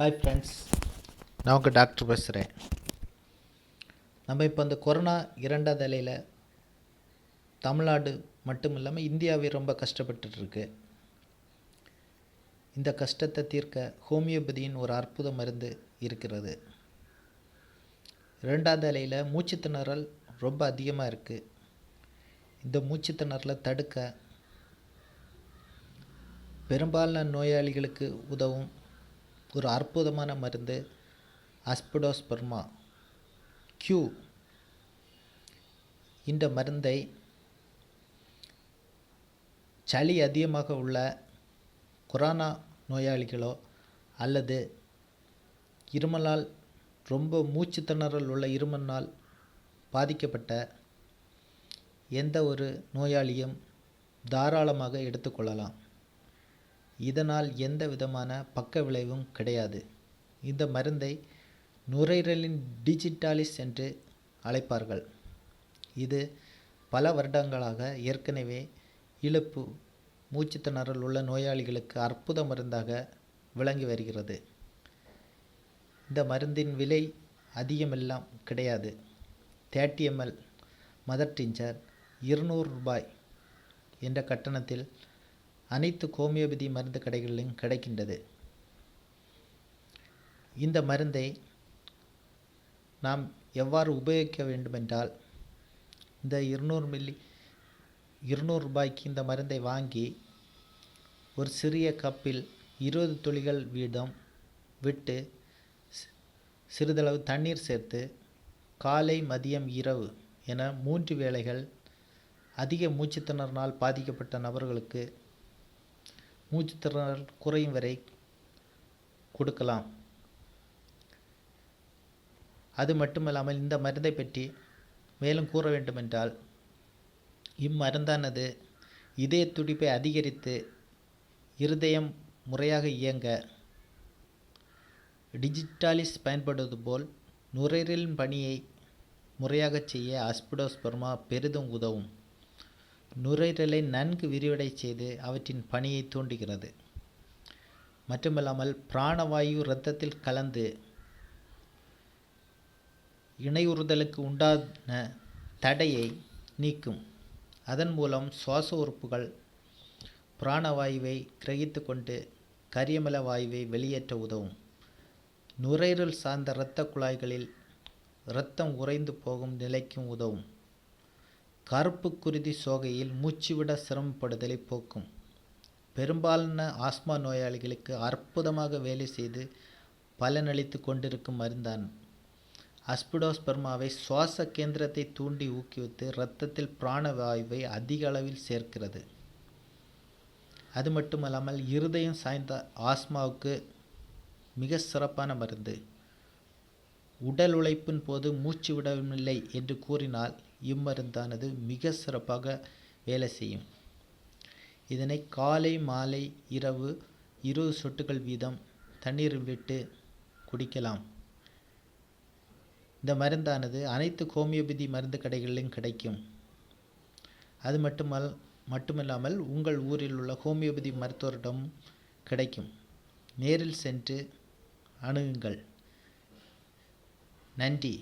Hi friends நான் உங்கள் doctor பேசுகிறேன் நம்ம இப்போ இந்த கொரோனா இரண்டாவது அலையில் தமிழ்நாடு மட்டும் இல்லாமல் இந்தியாவே ரொம்ப கஷ்டப்பட்டுட்டு இருக்கு. இந்த கஷ்டத்தை தீர்க்க ஹோமியோபதியின் ஒரு அற்புத மருந்து இருக்கிறது. இரண்டாவது அலையில் மூச்சுத் திணறல் ரொம்ப அதிகமாக இருக்குது இந்த மூச்சுத் திணறலை தடுக்க பெரும்பாலான நோயாளிகளுக்கு உதவும் ஒரு அற்புதமான மருந்து அஸ்பிடோஸ்பர்மா கியூ இந்த மருந்தை சளி அதிகமாக உள்ள கொரோனா நோயாளிகளோ அல்லது இருமலால் ரொம்ப மூச்சு திணறல் உள்ள இருமனால் பாதிக்கப்பட்ட எந்த ஒரு நோயாளியும் தாராளமாக எடுத்துக்கொள்ளலாம். இதனால் எந்த விதமான பக்க விளைவும் கிடையாது. இந்த மருந்தை நுரையீரலின் டிஜிட்டாலிஸ் என்று அழைப்பார்கள். இது பல வருடங்களாக ஏற்கனவே இழுப்பு மூச்சுத்திணறல் உள்ள நோயாளிகளுக்கு அற்புத மருந்தாக விளங்கி வருகிறது. இந்த மருந்தின் விலை அதிகமெல்லாம் கிடையாது. தேர்ட்டி எம்எல் மதர் டிஞ்சர் இருநூறு ரூபாய் என்ற கட்டணத்தில் அனைத்து ஹோமியோபதி மருந்து கடைகளிலும் கிடைக்கின்றது. இந்த மருந்தை நாம் எவ்வாறு உபயோகிக்க வேண்டுமென்றால் இந்த இருநூறு மில்லி இருநூறு ரூபாய்க்கு இந்த மருந்தை வாங்கி ஒரு சிறிய கப்பில் இருபது துளிகள் வீதம் விட்டு சிறிதளவு தண்ணீர் சேர்த்து காலை மதியம் இரவு என மூன்று வேளைகள் அதிக மூச்சுத்திணறனால் பாதிக்கப்பட்ட நபர்களுக்கு மூச்சுத்திணறல் குறையும் வரை கொடுக்கலாம். அது மட்டுமல்லாமல் இந்த மருந்தை பற்றி மேலும் கூற வேண்டுமென்றால் இம்மருந்தானது இதய துடிப்பை அதிகரித்து இருதயம் முறையாக இயங்க டிஜிட்டாலிஸ் பயன்படுவது போல் நுரையீரலின் பணியை முறையாகச் செய்ய அஸ்பிடோஸ்பெர்மா பெரிதும் உதவும். நுரையீரலை நன்கு விரிவடை செய்து அவற்றின் பணியை தூண்டுகிறது. மட்டுமல்லாமல் பிராணவாயு இரத்தத்தில் கலந்து இணையுறுதலுக்கு உண்டான தடையை நீக்கும். அதன் மூலம் சுவாச உறுப்புகள் பிராணவாயுவை கிரகித்து கொண்டு கரியமல வாயுவை வெளியேற்ற உதவும். நுரையீரல் சார்ந்த இரத்த குழாய்களில் இரத்தம் உறைந்து போகும் நிலைக்கும் உதவும். கருப்பு குருதி சோகையில் மூச்சுவிட சிரமப்படுதலை போக்கும். பெரும்பாலான ஆஸ்மா நோயாளிகளுக்கு அற்புதமாக வேலை செய்து பலனளித்து கொண்டிருக்கும் மருந்தான் அஸ்பிடோஸ்பெர்மாவை சுவாச கேந்திரத்தை தூண்டி ஊக்குவித்து இரத்தத்தில் பிராணவாயுவை அதிக அளவில் சேர்க்கிறது. அது மட்டுமல்லாமல் இருதயம் சாய்ந்த ஆஸ்மாவுக்கு மிக சிறப்பான மருந்து. உடல் உழைப்பின் போது மூச்சு விடவில்லை என்று கூறினால் இம்மருந்தானது மிக சிறப்பாக வேலை செய்யும். இதனை காலை மாலை இரவு இருபது சொட்டுகள் வீதம் தண்ணீரில் விட்டு குடிக்கலாம். இந்த மருந்தானது அனைத்து ஹோமியோபதி மருந்து கடைகளிலும் கிடைக்கும். அது மட்டுமல் மட்டுமில்லாமல் உங்கள் ஊரில் உள்ள ஹோமியோபதி மருத்துவரிடம் கிடைக்கும். நேரில் சென்று அணுகுங்கள். நன்றி